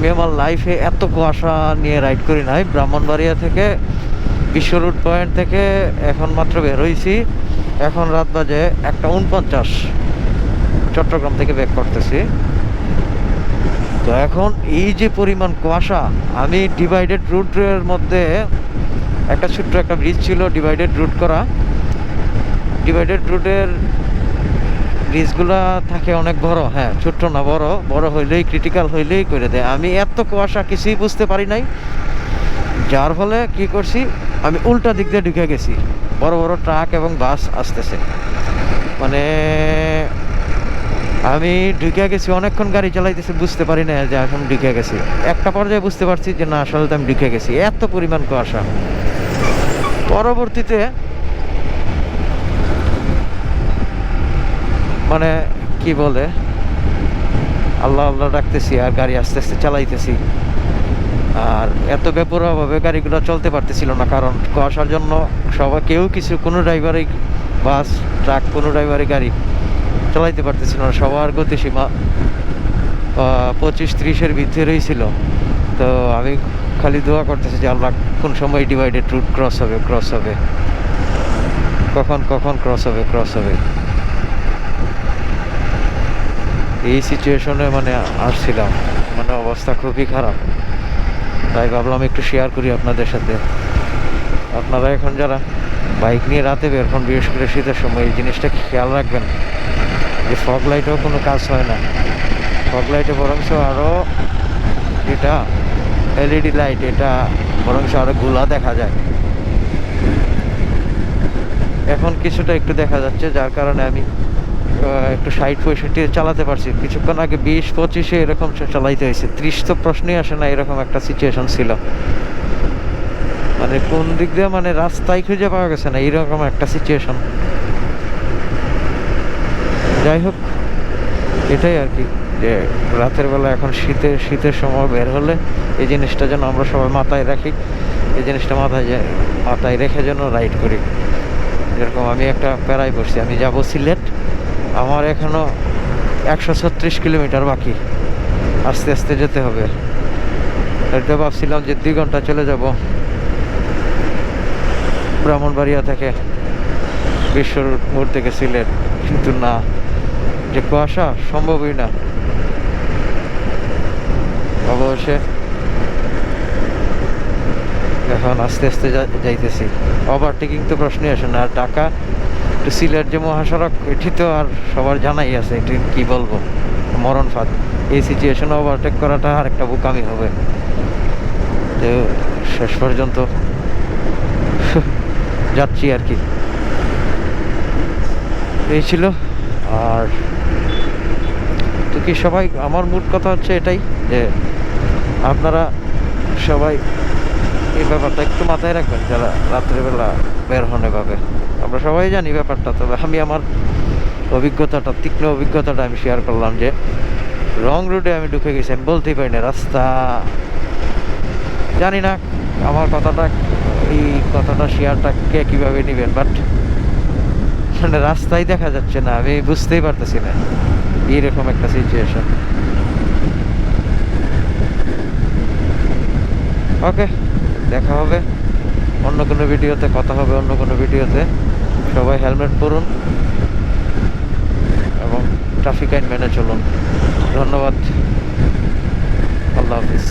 আমি আমার লাইফে এত কুয়াশা নিয়ে রাইড করি নাই। ব্রাহ্মণবাড়িয়া থেকে বিশ্ব রুট পয়েন্ট থেকে এখন মাত্র বের হয়েছি এখন রাত বাজে একটা উনপঞ্চাশ। চট্টগ্রাম থেকে ব্যাক করতেছি। তো এখন এই যে পরিমাণ কুয়াশা, আমি ডিভাইডেড রুটের মধ্যে একটা ছোট্ট একটা ব্রিজ ছিল ডিভাইডেড রুট করা। ডিভাইডেড রুটের ব্রিজগুলা থাকে অনেক বড় হ্যাঁ ছোট্ট না, বড় বড় হইলেই ক্রিটিক্যাল হইলেই করে দেয়। আমি এত কুয়াশা কিছুই বুঝতে পারি নাই, যার ফলে কি করছি, আমি উল্টা দিক দিয়ে ঢুকে গেছি। বড় বড় ট্রাক এবং বাস আসতেছে। মানে আমি ঢুকে গেছি, অনেকক্ষণ গাড়ি চালাইতেছি, বুঝতে পারি না যে এখন ঢুকে গেছি। একটা পর্যায়ে বুঝতে পারছি যে না, আসলে আমি ঢুকে গেছি। এত পরিমাণ কুয়াশা। পরবর্তীতে মানে কি বলে? আল্লাহ আল্লাহ ডাকতেছি আর গাড়ি আস্তে আস্তে চালাইতেছি। আর এত বেপরোয়াভাবে গাড়িগুলো চলতে পারতেছিল না, কারণ কুয়াশার জন্য সবাই কেউ কিছু, কোনো ড্রাইভারই বাস, ট্রাক, কোনো ড্রাইভারই গাড়ি চালাইতে পারতেছিল না। সবার গতিসীমা পঁচিশ ত্রিশের ভিতরেই ছিল। তো আমি খালি দোয়া করতেছি যে আল্লাহ কোন সময় ডিভাইডেড রুট ক্রস হবে ক্রস হবে। কখন কখন ক্রস হবে ক্রস হবে। এই সিচুয়েশনে মানে আসছিলাম। মানে অবস্থা খুবই খারাপ। তাই ভাবলাম একটু শেয়ার করি আপনাদের সাথে। আপনারা এখন যারা বাইক নিয়ে রাতে বের হন, বিশেষ করে শীতের সময়, এই জিনিসটা খেয়াল রাখবেন। যে ফগ লাইটেও কোনো কাজ হয় না। ফগ লাইটে বরঞ্চ আরও এটা এলইডি লাইট এটা বরঞ্চ আরও গুলা দেখা যায়। এখন কিছুটা একটু দেখা যাচ্ছে, যার কারণে আমি একটু ষাট পঁয়ষট্টি চালাতে পারছি। কিছুক্ষণ আগে বিশ পঁচিশে এরকম চালাইতে হয়েছে। ত্রিশ তো প্রশ্নই আসে না, এরকম একটা সিচুয়েশন ছিল। মানে কোন দিক দিয়ে মানে রাস্তায় খুঁজে পাওয়া গেছে না এরকম একটা সিচুয়েশন যাই হোক, এটাই আর কি। যে রাতের বেলা এখন শীতের শীতের সময় বের হলে এই জিনিসটা যেন আমরা সবাই মাথায় রাখি। এই জিনিসটা মাথায় মাথায় রেখে যেন রাইড করি। যেরকম আমি একটা প্যারায় পড়ছি। আমি যাব সিলেট। আমার এখনও একশো ছত্রিশ কিলোমিটার বাকি। আস্তে আস্তে যেতে হবে। এটা ভাবছিলাম যে দুই ঘণ্টা চলে যাব। ব্রাহ্মণবাড়িয়া থেকে বিশ্ব মোড় থেকে সিলেট। কিন্তু না, যে কুয়াশা সম্ভবই না। অবশ্যই এখন আস্তে আস্তে যাইতেছি। ওভারটেকিং তো প্রশ্নই আসে না। আর ঢাকা টু সিলেট যে মহাসড়ক, এটি তো আর সবার জানাই আছে, এটি কি বলব? মরণ ফাঁদ। এই সিচুয়েশনে ওভারটেক করাটা আর একটা বোকামি হবে। তো শেষ পর্যন্ত যাচ্ছি আর কি। এই ছিল, আর তো কি সবাই, আমার মুড কথা হচ্ছে এটাই, যে আপনারা সবাই এই ব্যাপারটা একটু মাথায় রাখবেন যারা রাত্রেবেলা বের হন এভাবে। আমরা সবাই জানি ব্যাপারটা, তবে আমি আমার অভিজ্ঞতাটা, তীক্ষ্ণ অভিজ্ঞতাটা আমি শেয়ার করলাম যে রং রুটে আমি ঢুকে গেছি, আমি বলতেই পারি না, রাস্তা। জানি না আমার কথাটা, এই কথাটা শেয়ারটা কে কীভাবে নেবেন বাট মানে রাস্তাই দেখা যাচ্ছে না, আমি বুঝতেই পারতেছি না এইরকম একটা সিচুয়েশন ওকে দেখা হবে। অন্য কোনো ভিডিওতে কথা হবে, অন্য কোনো ভিডিওতে। সবাই হেলমেট পরুন এবং ট্রাফিক আইন মেনে চলুন। ধন্যবাদ। আল্লাহ হাফিজ।